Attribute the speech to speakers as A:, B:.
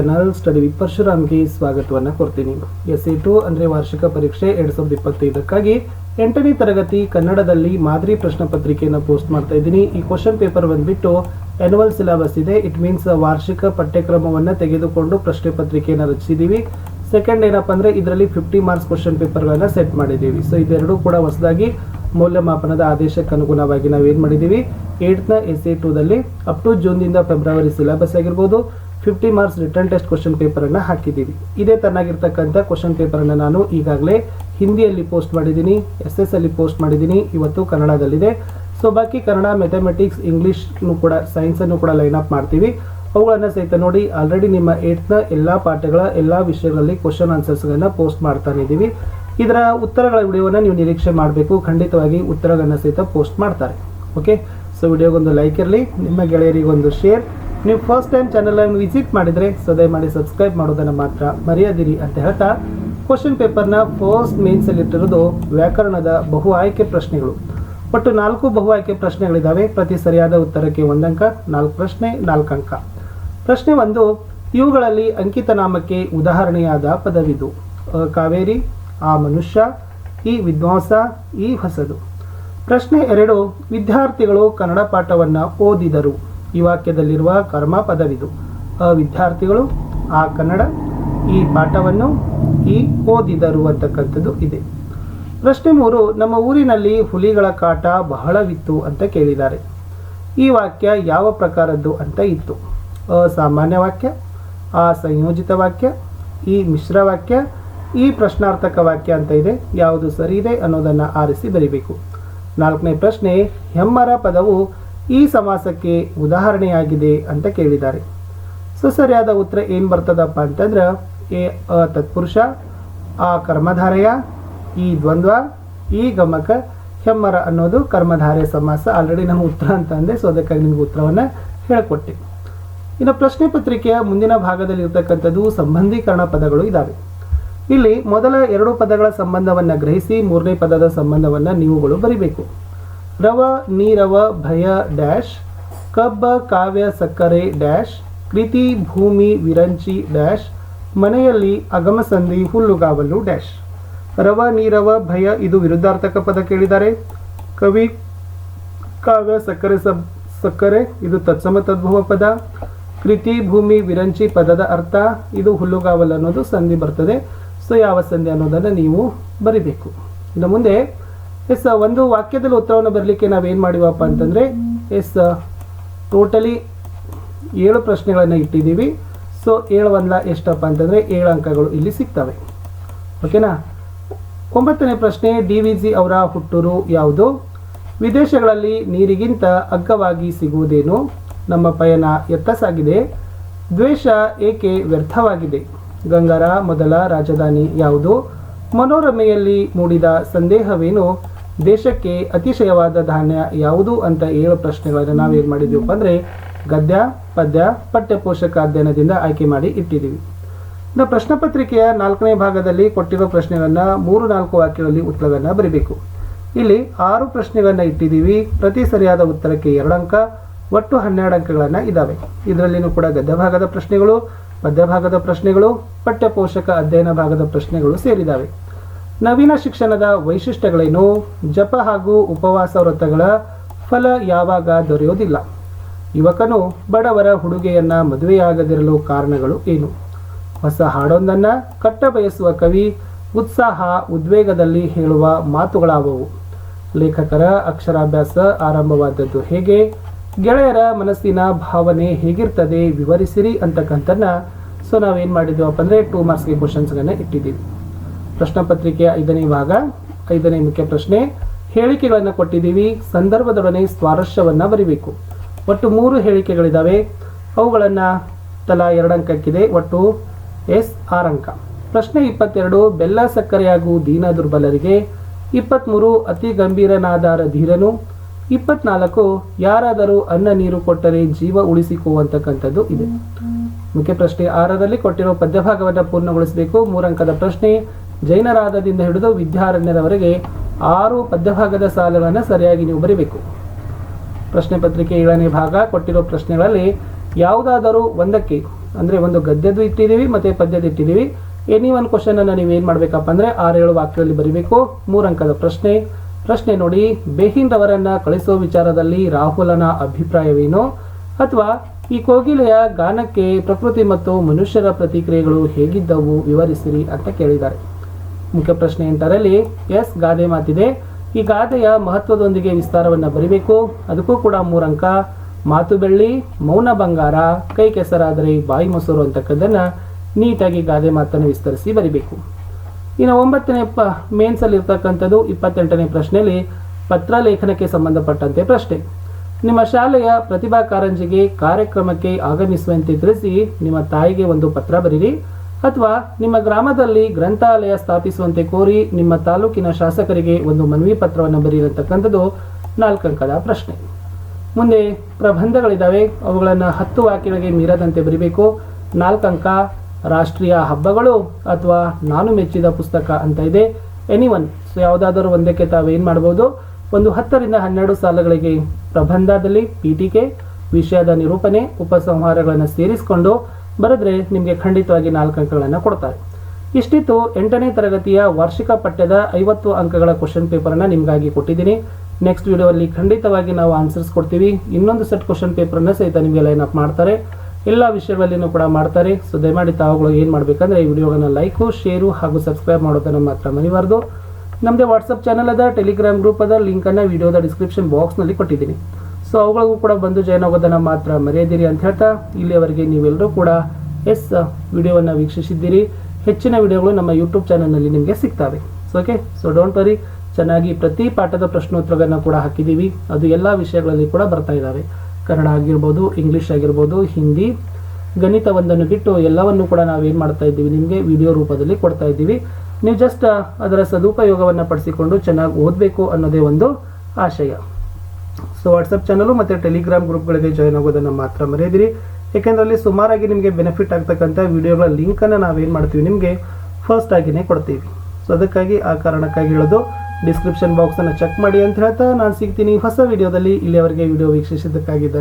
A: Channel study with ಪರಶುರಾಮ್ಗೆ ಸ್ವಾಗತವನ್ನು ಕೊಡ್ತೀನಿ. S C to ಅಂದರೆ ವಾರ್ಷಿಕ ಪರೀಕ್ಷೆ ಎರಡು ಸಾವಿರದ ಇಪ್ಪತ್ತೈದಕ್ಕಾಗಿ ಎಂಟನೇ ತರಗತಿ ಕನ್ನಡದಲ್ಲಿ ಮಾದರಿ ಪ್ರಶ್ನೆ ಪತ್ರಿಕೆಯನ್ನು ಪೋಸ್ಟ್ ಮಾಡ್ತಾ ಇದ್ದೀನಿ. ಈ ಕ್ವಶನ್ ಪೇಪರ್ ಬಂದ್ಬಿಟ್ಟು ಆ್ಯನುವಲ್ ಸಿಲೆಬಸ್ ಇದೆ. ಇಟ್ ಮೀನ್ಸ್ ವಾರ್ಷಿಕ ಪಠ್ಯಕ್ರಮವನ್ನು ತೆಗೆದುಕೊಂಡು ಪ್ರಶ್ನೆ ಪತ್ರಿಕೆಯನ್ನು ರಚಿಸಿದ್ದೀವಿ ಸೆಕೆಂಡ್ ಏನಪ್ಪ ಅಂದರೆ ಇದರಲ್ಲಿ ಫಿಫ್ಟಿ ಮಾರ್ಕ್ಸ್ ಕ್ವಶನ್ ಪೇಪರ್ಗಳನ್ನು ಸೆಟ್ ಮಾಡಿದ್ದೀವಿ ಸೊ ಇದೆರಡೂ ಕೂಡ ಹೊಸದಾಗಿ ಮೌಲ್ಯಮಾಪನದ ಆದೇಶಕ್ಕೆ ಅನುಗುಣವಾಗಿ ನಾವೇನು ಮಾಡಿದ್ದೀವಿ? ಏಟ್ನ ಎಸ್ ಎ ಟೂದಲ್ಲಿ ಅಪ್ ಟು ಜೂನ್ದಿಂದ ಫೆಬ್ರವರಿ ಸಿಲೆಬಸ್ ಆಗಿರ್ಬೋದು fifty marks written test question ಪೇಪರನ್ನು ಹಾಕಿದ್ದೀವಿ. ಇದೇ ತನ್ನಾಗಿರ್ತಕ್ಕಂಥ ಕ್ವಶನ್ ಪೇಪರನ್ನು ನಾನು ಈಗಾಗಲೇ ಹಿಂದಿಯಲ್ಲಿ ಪೋಸ್ಟ್ ಮಾಡಿದ್ದೀನಿ ಎಸ್ ಎಸ್ ಅಲ್ಲಿ ಪೋಸ್ಟ್ ಮಾಡಿದ್ದೀನಿ, ಇವತ್ತು ಕನ್ನಡದಲ್ಲಿದೆ. ಸೊ ಬಾಕಿ ಕನ್ನಡ ಮೆಥಮೆಟಿಕ್ಸ್ ಇಂಗ್ಲೀಷ್ನು ಕೂಡ ಸೈನ್ಸನ್ನು ಕೂಡ ಲೈನ್ ಅಪ್ ಮಾಡ್ತೀವಿ. ಅವುಗಳನ್ನು ಸಹಿತ ನೋಡಿ ಆಲ್ರೆಡಿ ನಿಮ್ಮ ಏಟ್ನ ಎಲ್ಲ ಪಾಠಗಳ, ಎಲ್ಲ ವಿಷಯಗಳಲ್ಲಿ ಕ್ವಶನ್ ಆನ್ಸರ್ಸ್ಗಳನ್ನು ಪೋಸ್ಟ್ ಮಾಡ್ತಾನೆ ಇದ್ದೀವಿ. ಇದರ ಉತ್ತರಗಳ ವಿಡಿಯೋನ ನೀವು ನಿರೀಕ್ಷೆ ಮಾಡಬೇಕು. ಖಂಡಿತವಾಗಿ ಉತ್ತರಗಳನ್ನು ಸಹಿತ ಪೋಸ್ಟ್ ಮಾಡ್ತಾರೆ. ಓಕೆ ಸೊ ವಿಡಿಯೋಗೊಂದು ಲೈಕ್ ಇರಲಿ, ನಿಮ್ಮ ಗೆಳೆಯರಿಗೊಂದು ಶೇರ್ ನೀವು ಫಸ್ಟ್ ಟೈಮ್ ಚಾನಲನ್ನು ವಿಸಿಟ್ ಮಾಡಿದರೆ ಸೊ ದಯಮಾಡಿ ಸಬ್ಸ್ಕ್ರೈಬ್ ಮಾಡೋದನ್ನು ಮಾತ್ರ ಮರೆಯದಿರಿ ಅಂತ ಹೇಳ್ತಾ ಕ್ವಶನ್ ಪೇಪರ್ನ ಫಸ್ಟ್ ಮೇನ್ಸಲ್ಲಿ ಇಟ್ಟಿರೋದು ವ್ಯಾಕರಣದ ಬಹು ಆಯ್ಕೆ ಪ್ರಶ್ನೆಗಳು. ಒಟ್ಟು ನಾಲ್ಕು ಬಹು ಆಯ್ಕೆ ಪ್ರಶ್ನೆಗಳಿದ್ದಾವೆ ಪ್ರತಿ ಸರಿಯಾದ ಉತ್ತರಕ್ಕೆ ಒಂದಂಕ, ನಾಲ್ಕು ಪ್ರಶ್ನೆ, ನಾಲ್ಕು ಅಂಕ. ಪ್ರಶ್ನೆ ಒಂದು, ಇವುಗಳಲ್ಲಿ ಅಂಕಿತ ನಾಮಕ್ಕೆ ಉದಾಹರಣೆಯಾದ ಪದವಿದು. ಕಾವೇರಿ ಆ ಮನುಷ್ಯ, ಈ ವಿದ್ವಾಂಸ, ಈ ಹೊಸದು. ಪ್ರಶ್ನೆ ಎರಡು, ವಿದ್ಯಾರ್ಥಿಗಳು ಕನ್ನಡ ಪಾಠವನ್ನು ಓದಿದರು. ಈ ವಾಕ್ಯದಲ್ಲಿರುವ ಕರ್ಮ ಪದವಿದು. ಅ ವಿದ್ಯಾರ್ಥಿಗಳು, ಆ ಕನ್ನಡ ಈ ಪಾಠವನ್ನು ಈ ಓದಿದರು ಅಂತಕ್ಕಂಥದ್ದು ಇದೆ. ಪ್ರಶ್ನೆ ಮೂರು, ನಮ್ಮ ಊರಿನಲ್ಲಿ ಹುಲಿಗಳ ಕಾಟ ಬಹಳವಿತ್ತು ಅಂತ ಕೇಳಿದ್ದಾರೆ. ಈ ವಾಕ್ಯ ಯಾವ ಪ್ರಕಾರದ್ದು ಅಂತ ಇತ್ತು. ಅ ಸಾಮಾನ್ಯ ವಾಕ್ಯ ಆ ಸಂಯೋಜಿತ ವಾಕ್ಯ, ಈ ಮಿಶ್ರ ವಾಕ್ಯ ಈ ಪ್ರಶ್ನಾರ್ಥಕ ವಾಕ್ಯ ಅಂತ ಇದೆ. ಯಾವುದು ಸರಿ ಇದೆ ಅನ್ನೋದನ್ನು ಆರಿಸಿ ಬರಿಬೇಕು. ನಾಲ್ಕನೇ ಪ್ರಶ್ನೆ, ಹೆಮ್ಮರ ಪದವು ಈ ಸಮಾಸಕ್ಕೆ ಉದಾಹರಣೆಯಾಗಿದೆ ಅಂತ ಕೇಳಿದ್ದಾರೆ. ಸೊ ಸರಿಯಾದ ಉತ್ತರ ಏನು ಬರ್ತದಪ್ಪ ಅಂತಂದ್ರೆ, ಎ, ಅ ತತ್ಪುರುಷ, ಆ ಕರ್ಮಧಾರೆಯ, ಈ ದ್ವಂದ್ವ, ಈ ಗಮಕ, ಹೆಮ್ಮರ ಅನ್ನೋದು ಕರ್ಮಧಾರೆ ಸಮಾಸ. ಆಲ್ರೆಡಿ ನಮ್ಮ ಉತ್ತರ ಅಂತ ಅಂದೆ ಸೊ ಅದಕ್ಕಾಗಿ ನಿಮಗೆ ಉತ್ತರವನ್ನು ಹೇಳಿಕೊಟ್ಟೆ. ಇನ್ನು ಪ್ರಶ್ನೆ ಪತ್ರಿಕೆಯ ಮುಂದಿನ ಭಾಗದಲ್ಲಿ ಇರತಕ್ಕಂಥದ್ದು ಸಂಬಂಧೀಕರಣ ಪದಗಳು ಇದ್ದಾವೆ ಇಲ್ಲಿ ಮೊದಲ ಎರಡು ಪದಗಳ ಸಂಬಂಧವನ್ನು ಗ್ರಹಿಸಿ ಮೂರನೇ ಪದದ ಸಂಬಂಧವನ್ನು ನೀವುಗಳು ಬರಿಬೇಕು. ರವ, ನೀರವ, ಭಯ, ಡ್ಯಾಶ್, ಕಬ್ಬ, ಕಾವ್ಯ, ಸಕ್ಕರೆ, ಡ್ಯಾಶ್, ಕೃತಿ, ಭೂಮಿ, ವಿರಂಚಿ, ಡ್ಯಾಶ್, ಮನೆಯಲ್ಲಿ ಅಗಮಸಂಧಿ ಹುಲ್ಲುಗಾವಲು ಡ್ಯಾಶ್. ರವ, ನೀರವ, ಭಯ, ಇದು ವಿರುದ್ಧಾರ್ಥಕ ಪದ ಕೇಳಿದ್ದಾರೆ ಕವಿ, ಕಾವ್ಯ, ಸಕ್ಕರೆ ಸಬ್, ಸಕ್ಕರೆ, ಇದು ತತ್ಸಮ ತದ್ಭವ ಪದ. ಕೃತಿ, ಭೂಮಿ, ವಿರಂಚಿ ಪದದ ಅರ್ಥ, ಇದು ಹುಲ್ಲುಗಾವಲು ಅನ್ನೋದು ಸಂಧಿ ಬರ್ತದೆ. ಸೊ ಯಾವ ಸಂಧಿ ಅನ್ನೋದನ್ನು ನೀವು ಬರಿಬೇಕು. ಇನ್ನು ಮುಂದೆ ಎಸ್, ಒಂದು ವಾಕ್ಯದಲ್ಲಿ ಉತ್ತರವನ್ನು ಬರಲಿಕ್ಕೆ ನಾವೇನು ಮಾಡಿವಪ್ಪ ಅಂತಂದರೆ, ಎಸ್, ಟೋಟಲಿ ಏಳು ಪ್ರಶ್ನೆಗಳನ್ನು ಇಟ್ಟಿದ್ದೀವಿ. ಸೊ, ಏಳು ಒಂದ್ಲ ಎಷ್ಟಪ್ಪ ಅಂತಂದರೆ, ಏಳು ಅಂಕಗಳು ಇಲ್ಲಿ ಸಿಗ್ತವೆ. ಓಕೆನಾ? ಒಂಬತ್ತನೇ ಪ್ರಶ್ನೆ, ಡಿ ವಿ ಜಿ ಅವರ ಹುಟ್ಟೂರು ಯಾವುದು? ವಿದೇಶಗಳಲ್ಲಿ ನೀರಿಗಿಂತ ಅಗ್ಗವಾಗಿ ಸಿಗುವುದೇನು? ನಮ್ಮ ಪಯಣ ಎತ್ತಸಾಗಿದೆ ದ್ವೇಷ ಏಕೆ ವ್ಯರ್ಥವಾಗಿದೆ? ಗಂಗಾರ, ಮೊದಲ ರಾಜಧಾನಿ ಯಾವುದು? ಮನೋರಮೆಯಲ್ಲಿ ಮೂಡಿದ ಸಂದೇಹವೇನು? ದೇಶಕ್ಕೆ ಅತಿಶಯವಾದ ಧಾನ್ಯ ಯಾವುದು ಅಂತ ಏಳು ಪ್ರಶ್ನೆಗಳನ್ನು ನಾವೇನು ಮಾಡಿದ್ದೀವಪ್ಪ ಅಂದರೆ ಗದ್ಯ, ಪದ್ಯ ಪಠ್ಯಪೋಷಕ ಅಧ್ಯಯನದಿಂದ ಆಯ್ಕೆ ಮಾಡಿ ಇಟ್ಟಿದ್ದೀವಿ. ಇನ್ನು ಪ್ರಶ್ನೆ ಪತ್ರಿಕೆಯ ನಾಲ್ಕನೇ ಭಾಗದಲ್ಲಿ ಕೊಟ್ಟಿರುವ ಪ್ರಶ್ನೆಗಳನ್ನು ಮೂರು ನಾಲ್ಕು ವಾಕ್ಯಗಳಲ್ಲಿ ಉತ್ತರವನ್ನು ಬರೀಬೇಕು. ಇಲ್ಲಿ ಆರು ಪ್ರಶ್ನೆಗಳನ್ನು ಇಟ್ಟಿದ್ದೀವಿ. ಪ್ರತಿ ಸರಿಯಾದ ಉತ್ತರಕ್ಕೆ ಎರಡು ಅಂಕ, ಒಟ್ಟು ಹನ್ನೆರಡು ಅಂಕಗಳನ್ನು ಇದ್ದಾವೆ ಇದರಲ್ಲಿನೂ ಕೂಡ ಗದ್ಯ ಭಾಗದ ಪ್ರಶ್ನೆಗಳು. ಪದ್ಯ ಭಾಗದ ಪ್ರಶ್ನೆಗಳು, ಪಠ್ಯಪೋಷಕ ಅಧ್ಯಯನ ಭಾಗದ ಪ್ರಶ್ನೆಗಳು ಸೇರಿದಾವೆ ನವೀನ ಶಿಕ್ಷಣದ ವೈಶಿಷ್ಟ್ಯಗಳೇನು? ಜಪ ಹಾಗೂ ಉಪವಾಸ ವ್ರತಗಳ ಫಲ ಯಾವಾಗ ದೊರೆಯೋದಿಲ್ಲ ಯುವಕನು ಬಡವರ ಹುಡುಗೆಯನ್ನ ಮದುವೆಯಾಗದಿರಲು ಕಾರಣಗಳು ಏನು? ಹೊಸ ಹಾಡೊಂದನ್ನು ಕಟ್ಟ ಬಯಸುವ ಕವಿ ಉತ್ಸಾಹ, ಉದ್ವೇಗದಲ್ಲಿ ಹೇಳುವ ಮಾತುಗಳಾವವು. ಲೇಖಕರ ಅಕ್ಷರಾಭ್ಯಾಸ ಆರಂಭವಾದದ್ದು ಹೇಗೆ? ಗೆಳೆಯರ ಮನಸ್ಸಿನ ಭಾವನೆ ಹೇಗಿರ್ತದೆ ವಿವರಿಸಿರಿ ಅಂತಕ್ಕಂಥದ್ದನ್ನ ಸೊ ನಾವೇನು ಮಾಡಿದ್ದೀವಪ್ಪ ಅಂದರೆ ಟೂ ಮಾರ್ಕ್ಸ್ಗೆ ಕ್ವಶನ್ಸ್ಗಳನ್ನ ಇಟ್ಟಿದ್ದೀವಿ. ಪ್ರಶ್ನೆ ಪತ್ರಿಕೆಯ ಐದನೇ ಭಾಗ, ಐದನೇ ಮುಖ್ಯ ಪ್ರಶ್ನೆ, ಹೇಳಿಕೆಗಳನ್ನು ಕೊಟ್ಟಿದ್ದೀವಿ, ಸಂದರ್ಭದೊಡನೆ ಸ್ವಾರಸ್ಯವನ್ನು ಬರಿಬೇಕು. ಒಟ್ಟು ಮೂರು ಹೇಳಿಕೆಗಳಿದ್ದಾವೆ ಅವುಗಳನ್ನು ತಲಾ ಎರಡು ಅಂಕಕ್ಕಿದೆ, ಒಟ್ಟು ಎಸ್ ಆರ್ ಅಂಕ. ಪ್ರಶ್ನೆ ಇಪ್ಪತ್ತೆರಡು, ಬೆಲ್ಲ ಸಕ್ಕರೆಯಾಗು ದೀನ ದುರ್ಬಲರಿಗೆ. ಇಪ್ಪತ್ತ್ಮೂರು ಅತಿ ಗಂಭೀರನಾದಾರ ಧೀರನು. ಇಪ್ಪತ್ನಾಲ್ಕು, ಯಾರಾದರೂ ಅನ್ನ ನೀರು ಕೊಟ್ಟರೆ ಜೀವ ಉಳಿಸಿಕೋ ಇದೆ. ಮುಖ್ಯ ಪ್ರಶ್ನೆ, ಆರರಲ್ಲಿ ಕೊಟ್ಟಿರೋ ಪದ್ಯಭಾಗವನ್ನು ಪೂರ್ಣಗೊಳಿಸಬೇಕು. ಮೂರಂಕದ ಪ್ರಶ್ನೆ ಜೈನರಾಧದಿಂದ ಹಿಡಿದು ವಿದ್ಯಾರಣ್ಯದವರೆಗೆ ಆರು ಪದ್ಯಭಾಗದ ಸಾಲುಗಳನ್ನು ಸರಿಯಾಗಿ ನೀವು ಬರೀಬೇಕು. ಪ್ರಶ್ನೆ ಪತ್ರಿಕೆ ಏಳನೇ ಭಾಗ ಕೊಟ್ಟಿರೋ ಪ್ರಶ್ನೆಗಳಲ್ಲಿ ಯಾವುದಾದರೂ ಒಂದಕ್ಕೆ, ಅಂದರೆ ಒಂದು ಗದ್ಯದ್ದು ಇಟ್ಟಿದ್ದೀವಿ, ಮತ್ತು ಪದ್ಯದ ಇಟ್ಟಿದ್ದೀವಿ ಎನಿ ಒನ್ ಕ್ವಶನನ್ನು ನೀವು ಏನು ಮಾಡಬೇಕಪ್ಪ ಅಂದರೆ ಆರು ಏಳು ವಾಕ್ಯದಲ್ಲಿ ಬರೀಬೇಕು. ಮೂರಂಕದ ಪ್ರಶ್ನೆ ಪ್ರಶ್ನೆ ನೋಡಿ ಬೆಹಿನ್ ರವರನ್ನ ಕಳಿಸುವ ವಿಚಾರದಲ್ಲಿ ರಾಹುಲನ ಅಭಿಪ್ರಾಯವೇನು? ಅಥವಾ ಈ ಕೋಗಿಲೆಯ ಗಾನಕ್ಕೆ ಪ್ರಕೃತಿ ಮತ್ತು ಮನುಷ್ಯರ ಪ್ರತಿಕ್ರಿಯೆಗಳು ಹೇಗಿದ್ದವು ವಿವರಿಸಿರಿ ಅಂತ ಕೇಳಿದ್ದಾರೆ. ಮುಖ್ಯ ಪ್ರಶ್ನೆ ಎಂಟರಲ್ಲಿ, ಎಸ್ ಗಾದೆ ಮಾತಿದೆ. ಈ ಗಾದೆಯ ಮಹತ್ವದೊಂದಿಗೆ ವಿಸ್ತಾರವನ್ನು ಬರಿಬೇಕು. ಅದಕ್ಕೂ ಕೂಡ ಮೂರಂಕ. ಮಾತು ಬೆಳ್ಳಿ, ಮೌನ ಬಂಗಾರ, ಕೈ ಕೆಸರಾದರೆ ಬಾಯಿ ಮೊಸರು ಅಂತಕ್ಕದ್ದನ್ನು ನೀಟಾಗಿ ಗಾದೆ ಮಾತನ್ನು ವಿಸ್ತರಿಸಿ ಬರಿಬೇಕು. ಇನ್ನು ಒಂಬತ್ತನೇ ಪ ಮೇನ್ಸಲ್ಲಿ ಇರ್ತಕ್ಕಂಥದ್ದು ಇಪ್ಪತ್ತೆಂಟನೇ ಪ್ರಶ್ನೆಯಲ್ಲಿ ಪತ್ರ ಲೇಖನಕ್ಕೆ ಸಂಬಂಧಪಟ್ಟಂತೆ ಪ್ರಶ್ನೆ. ನಿಮ್ಮ ಶಾಲೆಯ ಪ್ರತಿಭಾ ಕಾರಂಜಿಗೆ ಕಾರ್ಯಕ್ರಮಕ್ಕೆ ಆಗಮಿಸುವಂತೆ ತಿಳಿಸಿ ನಿಮ್ಮ ತಾಯಿಗೆ ಒಂದು ಪತ್ರ ಬರೀರಿ ಅಥವಾ ನಿಮ್ಮ ಗ್ರಾಮದಲ್ಲಿ ಗ್ರಂಥಾಲಯ ಸ್ಥಾಪಿಸುವಂತೆ ಕೋರಿ ನಿಮ್ಮ ತಾಲೂಕಿನ ಶಾಸಕರಿಗೆ ಒಂದು ಮನವಿ ಪತ್ರವನ್ನು ಬರೆಯಿರತಕ್ಕಂಥದ್ದು ನಾಲ್ಕಂಕದ ಪ್ರಶ್ನೆ. ಮುಂದೆ ಪ್ರಬಂಧಗಳಿದ್ದಾವೆ. ಅವುಗಳನ್ನು ಹತ್ತು ವಾಕ್ಯಗಳಿಗೆ ಮೀರದಂತೆ ಬರೀಬೇಕು. ನಾಲ್ಕಂಕ ರಾಷ್ಟ್ರೀಯ ಹಬ್ಬಗಳು ಅಥವಾ ನಾನು ಮೆಚ್ಚಿದ ಪುಸ್ತಕ ಅಂತ ಇದೆ. ಎನಿ ಒನ್ ಸೊ ಯಾವುದಾದರೂ ಒಂದಕ್ಕೆ ತಾವೇನು ಮಾಡ್ಬೋದು? ಒಂದು ಹತ್ತರಿಂದ ಹನ್ನೆರಡು ಸಾಲಗಳಿಗೆ ಪ್ರಬಂಧದಲ್ಲಿ ಪೀಠಿಕೆ, ವಿಷಯದ ನಿರೂಪಣೆ, ಉಪಸಂಹಾರಗಳನ್ನು ಸೇರಿಸಿಕೊಂಡು ಬರೆದ್ರೆ ನಿಮಗೆ ಖಂಡಿತವಾಗಿ ನಾಲ್ಕು ಅಂಕಗಳನ್ನು ಕೊಡ್ತಾರೆ. ಇಷ್ಟಿತ್ತು ಎಂಟನೇ ತರಗತಿಯ ವಾರ್ಷಿಕ ಪಠ್ಯದ ಐವತ್ತು ಅಂಕಗಳ ಕ್ವಶನ್ ಪೇಪರನ್ನು ನಿಮಗಾಗಿ ಕೊಟ್ಟಿದ್ದೀನಿ. ನೆಕ್ಸ್ಟ್ ವಿಡಿಯೋದಲ್ಲಿ ಖಂಡಿತವಾಗಿ ನಾವು ಆನ್ಸರ್ಸ್ ಕೊಡ್ತೀವಿ. ಇನ್ನೊಂದು ಸೆಟ್ ಕ್ವಶನ್ ಪೇಪರನ್ನು ಸಹಿತ ನಿಮಗೆ ಲೈನ್ ಅಪ್ ಮಾಡ್ತಾರೆ. ಎಲ್ಲ ವಿಷಯಗಳಲ್ಲಿನೂ ಕೂಡ ಮಾಡ್ತಾರೆ. ಸೊ ದಯಮಾಡಿ ತಾವುಗಳು ಏನು ಮಾಡಬೇಕಂದ್ರೆ ಈ ವಿಡಿಯೋಗನ್ನು ಲೈಕು ಶೇರು ಹಾಗೂ ಸಬ್ಸ್ಕ್ರೈಬ್ ಮಾಡೋದನ್ನು ಮಾತ್ರ ಮರಿಬಾರ್ದು. ನಮ್ಮದೇ ವಾಟ್ಸಪ್ ಚಾನಲ್ ಅದ ಟೆಲಿಗ್ರಾಮ್ ಗ್ರೂಪ್ ಅದ ಲಿಂಕನ್ನು ವಿಡಿಯೋದ ಡಿಸ್ಕ್ರಿಪ್ಷನ್ ಬಾಕ್ಸ್ನಲ್ಲಿ ಕೊಟ್ಟಿದ್ದೀನಿ. ಸೊ ಅವುಗಳಿಗೂ ಕೂಡ ಬಂದು ಜಾಯ್ನ್ ಆಗೋದನ್ನು ಮಾತ್ರ ಮರೆಯದಿರಿ ಅಂತ ಹೇಳ್ತಾ, ಇಲ್ಲಿಯವರೆಗೆ ನೀವೆಲ್ಲರೂ ಕೂಡ ಎಸ್, ವಿಡಿಯೋವನ್ನು ವೀಕ್ಷಿಸಿದ್ದೀರಿ. ಹೆಚ್ಚಿನ ವಿಡಿಯೋಗಳು ನಮ್ಮ ಯೂಟ್ಯೂಬ್ ಚಾನಲ್ನಲ್ಲಿ ನಿಮಗೆ ಸಿಗ್ತವೆ. ಓಕೆ ಸೊ ಡೋಂಟ್ ವರಿ ಚೆನ್ನಾಗಿ ಪ್ರತಿ ಪಾಠದ ಪ್ರಶ್ನೋತ್ತರಗಳನ್ನು ಕೂಡ ಹಾಕಿದ್ದೀವಿ. ಅದು ಎಲ್ಲ ವಿಷಯಗಳಲ್ಲಿ ಕೂಡ ಬರ್ತಾ ಇದ್ದಾವೆ ಕನ್ನಡ ಆಗಿರ್ಬೋದು ಇಂಗ್ಲೀಷ್ ಆಗಿರ್ಬೋದು, ಹಿಂದಿ, ಗಣಿತ ಒಂದನ್ನು ಬಿಟ್ಟು ಎಲ್ಲವನ್ನು ಕೂಡ ನಾವು ಏನು ಮಾಡ್ತಾ ಇದ್ದೀವಿ, ನಿಮಗೆ ವಿಡಿಯೋ ರೂಪದಲ್ಲಿ ಕೊಡ್ತಾ ಇದ್ದೀವಿ. ನೀವು ಜಸ್ಟ್ ಅದರ ಸದುಪಯೋಗವನ್ನು ಪಡಿಸಿಕೊಂಡು ಚೆನ್ನಾಗಿ ಓದಬೇಕು ಅನ್ನೋದೇ ಒಂದು ಆಶಯ. ಸೊ ವಾಟ್ಸಪ್ ಚಾನಲು ಮತ್ತು ಟೆಲಿಗ್ರಾಮ್ ಗ್ರೂಪ್ಗಳಿಗೆ ಜಾಯ್ನ್ ಆಗೋದನ್ನು ಮಾತ್ರ ಮರೆಯದಿರಿ. ಏಕೆಂದರೆ ಅಲ್ಲಿ ಸುಮಾರಾಗಿ ನಿಮಗೆ ಬೆನಿಫಿಟ್ ಆಗ್ತಕ್ಕಂಥ ವಿಡಿಯೋಗಳ ಲಿಂಕನ್ನು ನಾವೇನು ಮಾಡ್ತೀವಿ, ನಿಮಗೆ ಫಸ್ಟ್ ಆಗಿನೇ ಕೊಡ್ತೀವಿ. ಸೊ ಅದಕ್ಕಾಗಿ ಆ ಕಾರಣಕ್ಕಾಗಿ ಹೇಳೋದು ಡಿಸ್ಕ್ರಿಪ್ಷನ್ ಬಾಕ್ಸನ್ನು ಚೆಕ್ ಮಾಡಿ ಅಂತ ಹೇಳ್ತಾ ನಾನು ಸಿಗ್ತೀನಿ. ಹೊಸ ವಿಡಿಯೋದಲ್ಲಿ ಇಲ್ಲಿಯವರೆಗೆ ವಿಡಿಯೋ ವೀಕ್ಷಿಸಿದ್ದಕ್ಕಾಗಿ